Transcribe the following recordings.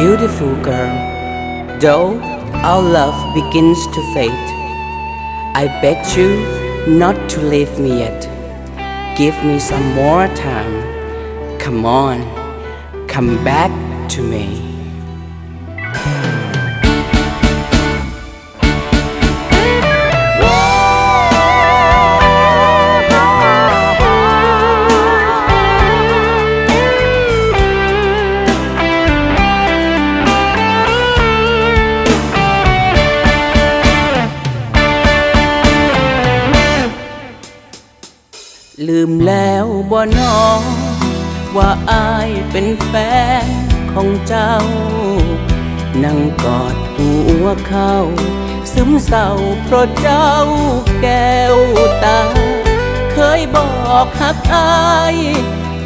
beautiful girl. Though our love begins to fade, I beg you not to leave me yet. Give me some more time. Come on, come back to me. ลืมแล้วบ่นอว่าอายเป็นแฟนของเจ้า นั่งกอดหัวเขาซึมเศร้าเพราะเจ้าแก้วตา เคยบอกหักอาย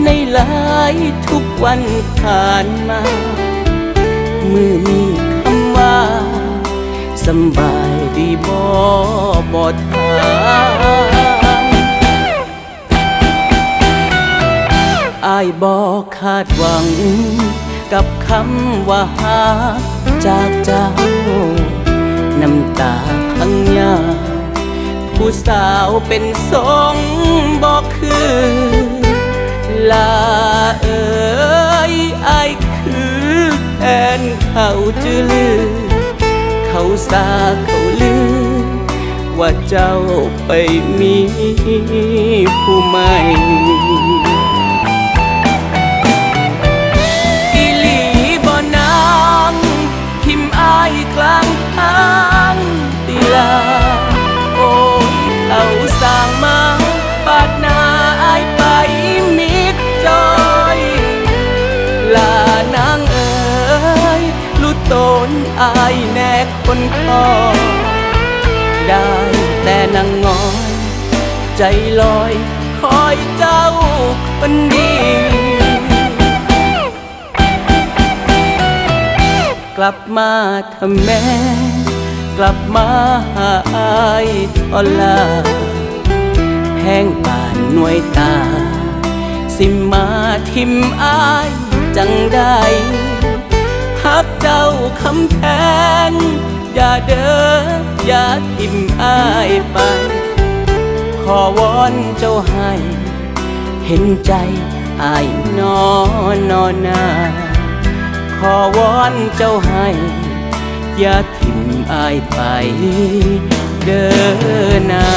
ในหลายทุกวันผ่านมาเมื่อมีคำว่าสบายดีบ่บ่ทา บอกคาดหวัง กับคำว่าหาจากเจ้า น้ำตาพังยาผู้สาวเป็นสงบอกคือ ลาเอ๋ยอคือแทนเขาจือลือ เขาสาเขาลือ ว่าเจ้าไปมีผู้ใหม่ นอายแนกคนคอได้แต่นางงอย ใจลอยคอยเจ้าคนดีกลับมาทำแม่ กลับมาหาอายทอลาแห้งป่านหน่วยตา สิมาทิมอาย คำแพง อย่าเด้ออย่าทิมอายไป ขอวอนเจ้าให้ เห็นใจอายนอนอนนา ขอวอนเจ้าให้ อย่าทิ้งอายไป เดินนา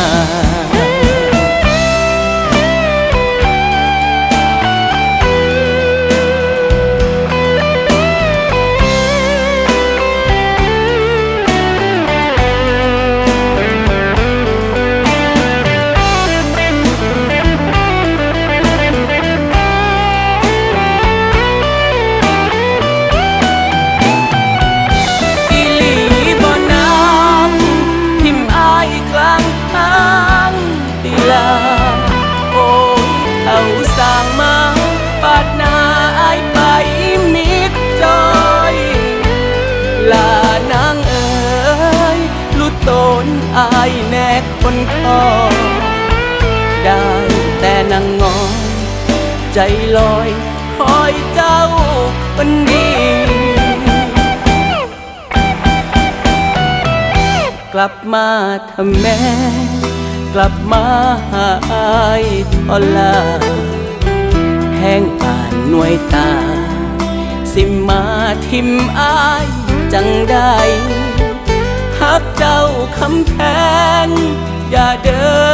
อายแนกคนคอได้แต่นางงอใจลอยคอยเจ้าคนดีกลับมาทำแม่กลับมาหาอายทอลาแห้งป่านหน่วยตา สิมาทิมอายจังได้ หักเจ้าคำแพงอย่าเด้อ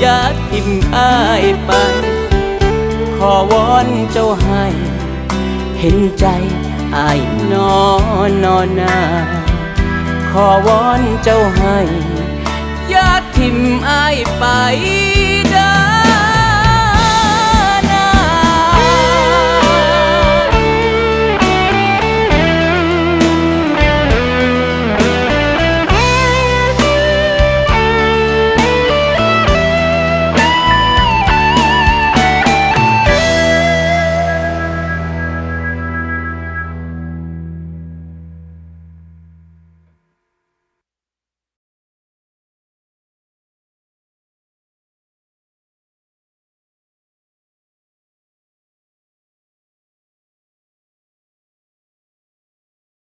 อย่าทิมอายไป ขอวอนเจ้าให้ เห็นใจอายนอนนอนนาขอวอนเจ้าให้ อย่าทิมอายไป